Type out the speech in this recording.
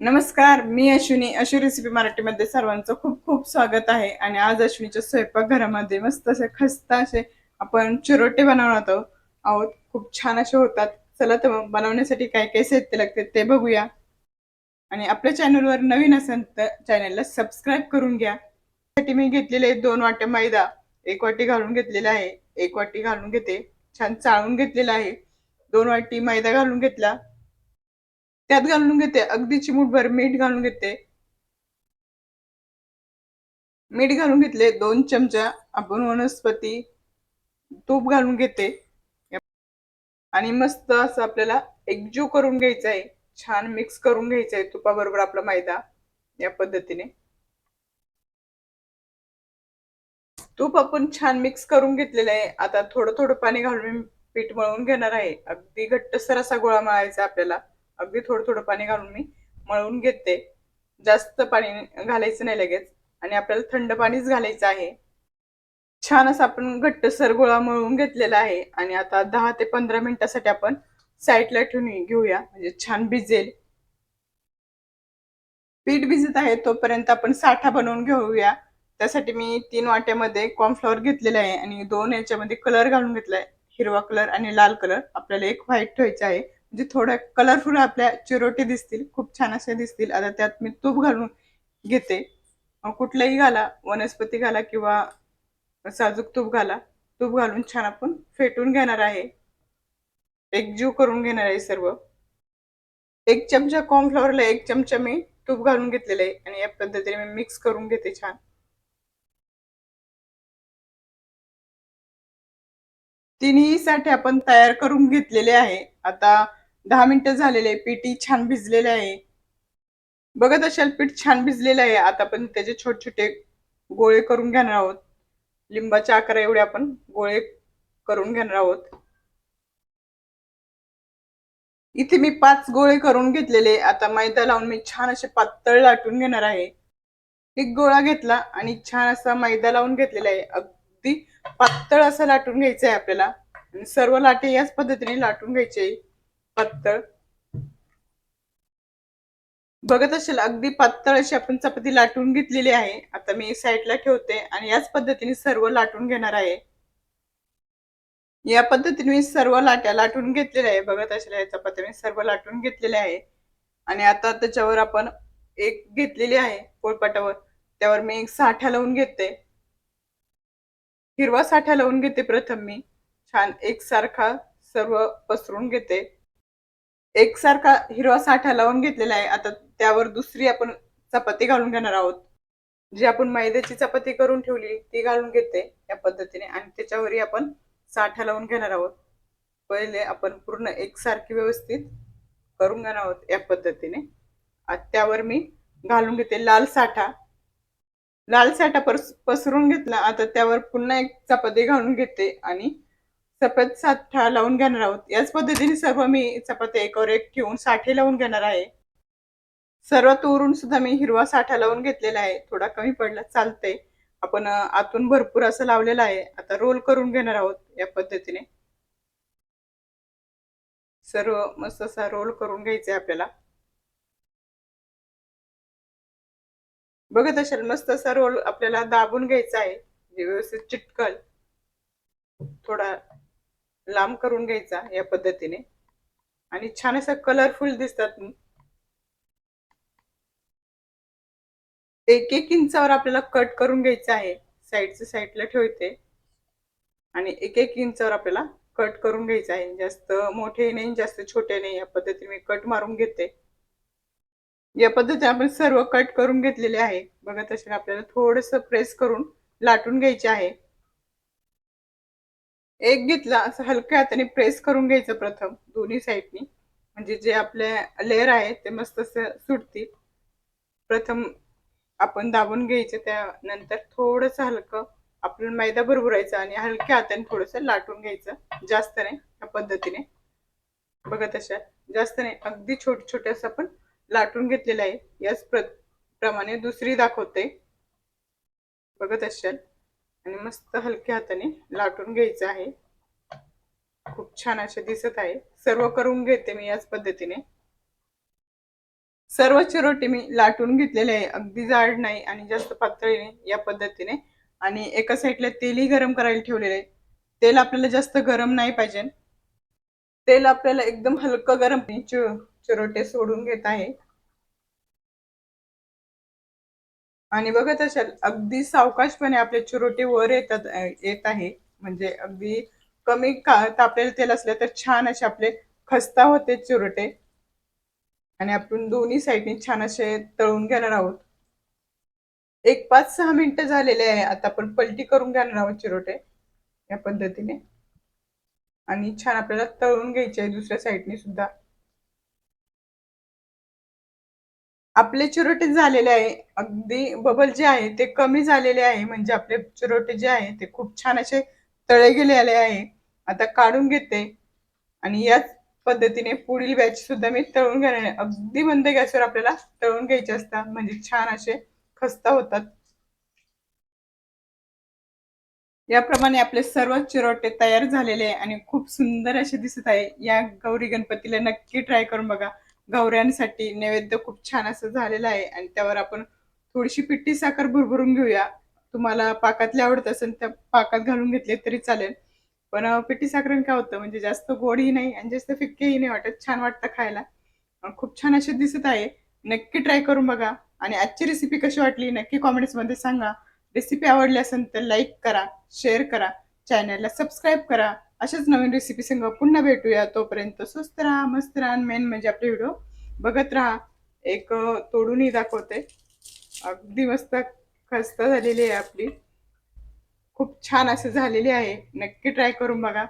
नमस्कार मी अश्विनी. अश्वी रेसिपी मराठीमध्ये सर्वांचं खूप खूप स्वागत आहे. आणि आज अश्विनीच्या स्वयंपाकघरामध्ये मस्त असे खस्ता असे आपण चिरोटे बनवणार आहोत आहोत खूप छान असे होतात. चला तर मग बनवण्यासाठी काय काय साहित्य लागते ते बघूया. आणि आपल्या चॅनलवर नवीन असेल तर चॅनलला सबस्क्राईब करून घ्या. त्यासाठी मी घेतलेले दोन वाटे मैदा एक वाटी घालून घेतलेला आहे एक वाटी घालून घेते. छान चाळून घेतलेला आहे. दोन वाटी मैदा घालून घेतला. त्यात घालून घेते. अगदी चिमूटभर मीठ घालून घेते. मीठ घालून घेतले. दोन चमचा आपण वनस्पती तूप घालून घेते. आणि मस्त असं आपल्याला एकजीव करून घ्यायचं आहे छान मिक्स करून घ्यायचं आहे तुपाबरोबर आपला मैदा या पद्धतीने. तूप आपण छान मिक्स करून घेतलेलं आहे. आता थोडं थोडं पाणी घालून पीठ मळून घेणार आहे. अगदी घट्टसर असा गोळा मळायचा आपल्याला. अगदी थोडं थोडं पाणी घालून मी मळून घेते. जास्त पाणी घालायचं नाही लगेच. आणि आपल्याला थंड पाणीच घालायचं आहे. छान असं आपण घट्टसर गोळा मळून घेतलेला आहे. आणि आता दहा ते पंधरा मिनिटासाठी आपण साईडला ठेवून घेऊया. म्हणजे छान भिजेल. पीठ भिजत आहे तोपर्यंत आपण साठा बनवून घेऊया. त्यासाठी मी तीन वाट्यामध्ये कॉर्नफ्लॉवर घेतलेला आहे. आणि दोन याच्यामध्ये कलर घालून घेतलाय. हिरवा कलर आणि लाल कलर आपल्याला एक व्हाईट ठेवायचा आहे. जे थोड्या कलरफुल आपल्या चिरोटे दिसतील. खूप छान असे दिसतील. आता त्यात मी तूप घालून घेते. कुठलंही घाला. वनस्पती घाला किंवा साजूक तूप घाला. तूप घालून छान आपण फेटून घेणार आहे. एकजीव करून घेणार आहे सर्व. एक चमचा कॉर्नफ्लॉवरला एक चमचा मी तूप घालून घेतलेलं आहे. आणि या पद्धतीने मी मिक्स करून घेते छान. तिन्ही साठी आपण तयार करून घेतलेले आहे. आता दहा मिनिटं झालेले पिठी छान भिजलेले आहे. बघत असाल पीठ छान भिजलेलं आहे. आता आपण त्याचे छोटे छोटे गोळे करून घेणार आहोत. लिंबाच्या आकारा एवढे आपण गोळे करून घेणार आहोत. इथे मी पाच गोळे करून घेतलेले आता मैदा लावून मी छान असे पातळ लाटून घेणार आहे. एक गोळा घेतला आणि छान असा मैदा लावून घेतलेला आहे. अगदी पातळ असा लाटून घ्यायचं आहे आपल्याला. आणि सर्व लाटे याच पद्धतीने लाटून घ्यायचे पातळ बघत असेल अगदी पातळ अशी आपण चपाती लाटून घेतलेली आहे. आता मी साईडला ठेवते आणि याच पद्धतीने सर्व लाटून घेणार आहे. या पद्धतीने मी सर्व लाट्या लाटून घेतलेल्या आहे. बघत असेल या चपात्या मी सर्व लाटून घेतलेल्या आहे. आणि आता त्याच्यावर आपण एक घेतलेली आहे पोळपाटावर. त्यावर मी एक साठा लावून घेते. हिरवा साठा लावून घेते प्रथम मी. छान एकसारखा सर्व पसरून घेते. एकसारखा हिरवा साठा लावून घेतलेला आहे. आता त्यावर दुसरी आपण चपाती घालून घेणार आहोत. जी आपण मैद्याची चपाती करून ठेवली ती घालून घेते या पद्धतीने आणि त्याच्यावरही आपण साठा लावून घेणार आहोत. पहिले आपण पूर्ण एकसारखी व्यवस्थित करून घेणार आहोत या पद्धतीने. त्यावर मी घालून घेते लाल साठा. लाल साठा पस पसरून घेतला. आता त्यावर पुन्हा एक चपाती घालून घेते आणि सफेद साठा लावून घेणार आहोत. याच पद्धतीने सर्व मी चपाती एकावर एक ठेवून साठे लावून घेणार आहे. सर्वात उरून सुद्धा मी हिरवा साठा लावून घेतलेला आहे. थोडा कमी पडला चालतंय. आपण आतून भरपूर असं लावलेलं आहे. आता रोल करून घेणार आहोत या पद्धतीने. सर्व मस्त असा रोल करून घ्यायचा आहे आपल्याला. बघत असेल मस्त असा रोल आपल्याला दाबून घ्यायचा आहे. व्यवस्थित चिटकल. थोडा लांब करून घ्यायचा या पद्धतीने. आणि छान असं कलरफुल दिसतात. एक एक इंचावर आपल्याला कट करून घ्यायचं आहे. साईडच्या साईडला ठेवते. आणि एक एक इंचावर आपल्याला कट करून घ्यायचं आहे. जास्त मोठे नाही जास्त छोटे नाही. या पद्धतीने मी कट मारून घेते. या पद्धतीने आपण सर्व कट करून घेतलेले आहे. बघत असेल आपल्याला थोडस प्रेस करून लाटून घ्यायचे आहे. एक घेतला असं हलक्या हाताने प्रेस करून घ्यायचं प्रथम दोन्ही साईडनी म्हणजे जे आपले लेअर आहे ते मस्त असं सुटतील. प्रथम आपण दाबून घ्यायचं त्यानंतर थोडंसं हलकं आपण मैदा भरभरायचा आणि हलक्या हाताने थोडस लाटून घ्यायचं जास्त नाही या पद्धतीने. बघत अशा जास्त नाही अगदी छोटे छोटे असं आपण लाटून घेतलेलं आहे. याच प्रमाणे दुसरी दाखवते. बघत असाल आणि मस्त हलक्या हाताने लाटून घ्यायचं आहे. खूप छान असे दिसत आहे. सर्व करून घेते मी याच पद्धतीने. सर्व चिरोटे मी लाटून घेतलेले आहे. अगदी जाड नाही आणि जास्त पातळी नाही या पद्धतीने. आणि एका साईडला तेलही गरम करायला ठेवलेले आहे. तेल आपल्याला जास्त गरम नाही पाहिजे. तेल आपल्याला एकदम हलकं गरम चिरोटे सोडून घेत आहे. आणि बघत असाल अगदी सावकाशपणे आपले चिरोटे वर येतात येत आहे. म्हणजे अगदी कमी का तापलेलं तेल असलं तर छान असे आपले खस्ता होते चिरोटे. आणि आपण दोन्ही साईडने छान असे तळून घेणार आहोत. एक पाच सहा मिनिटं झालेले आहे. आता आपण पलटी करून घेणार आहोत चिरोटे या पद्धतीने. आणि छान आपल्याला तळून घ्यायचे आहे दुसऱ्या साईडने सुद्धा. आपले चिरोटे झालेले आहे. अगदी बबल जे आहे ते कमी झालेले आहे. म्हणजे आपले चिरोटे जे आहे ते खूप छान असे तळे गेलेले आहे. आता काढून घेते. आणि याच पद्धतीने पुढील बॅच सुद्धा मी तळून घेणार अगदी बंद गॅसवर आपल्याला तळून घ्यायचे असतात. म्हणजे छान असे खस्ता होतात. याप्रमाणे आपले सर्व चिरोटे तयार झालेले आहे. आणि खूप सुंदर असे दिसत आहे. या गौरी गणपतीला नक्की ट्राय करून बघा. गौऱ्यांसाठी नैवेद्य खूप छान असं झालेलं आहे. आणि त्यावर आपण थोडीशी पिट्टी साखर भरभरून घेऊया. तुम्हाला पाकातले आवडत असेल तर पाकात घालून घेतले तरी चालेल. पण पिट्टी साखरेन काय होतं? म्हणजे जास्त गोडही नाही आणि जास्त फिक्केही नाही वाटत. छान वाटतं खायला. खूप छान असे दिसत आहे. नक्की ट्राय करून बघा. आणि आजची रेसिपी कशी वाटली नक्की कॉमेंट्समध्ये सांगा. रेसिपी आवडली असेल तर लाईक करा शेअर करा. चॅनलला सबस्क्राईब करा. अशाच नवीन रेसिपी संग पुन्हा भेटूया. तोपर्यंत स्वस्त राहा मस्त राहा मेन म्हणजे आपले व्हिडिओ बघत राहा. एक तोडूनही दाखवते. अगदी मस्त खस्ता झालेली आहे आपली. खूप छान असं झालेली आहे. नक्की ट्राय करून बघा.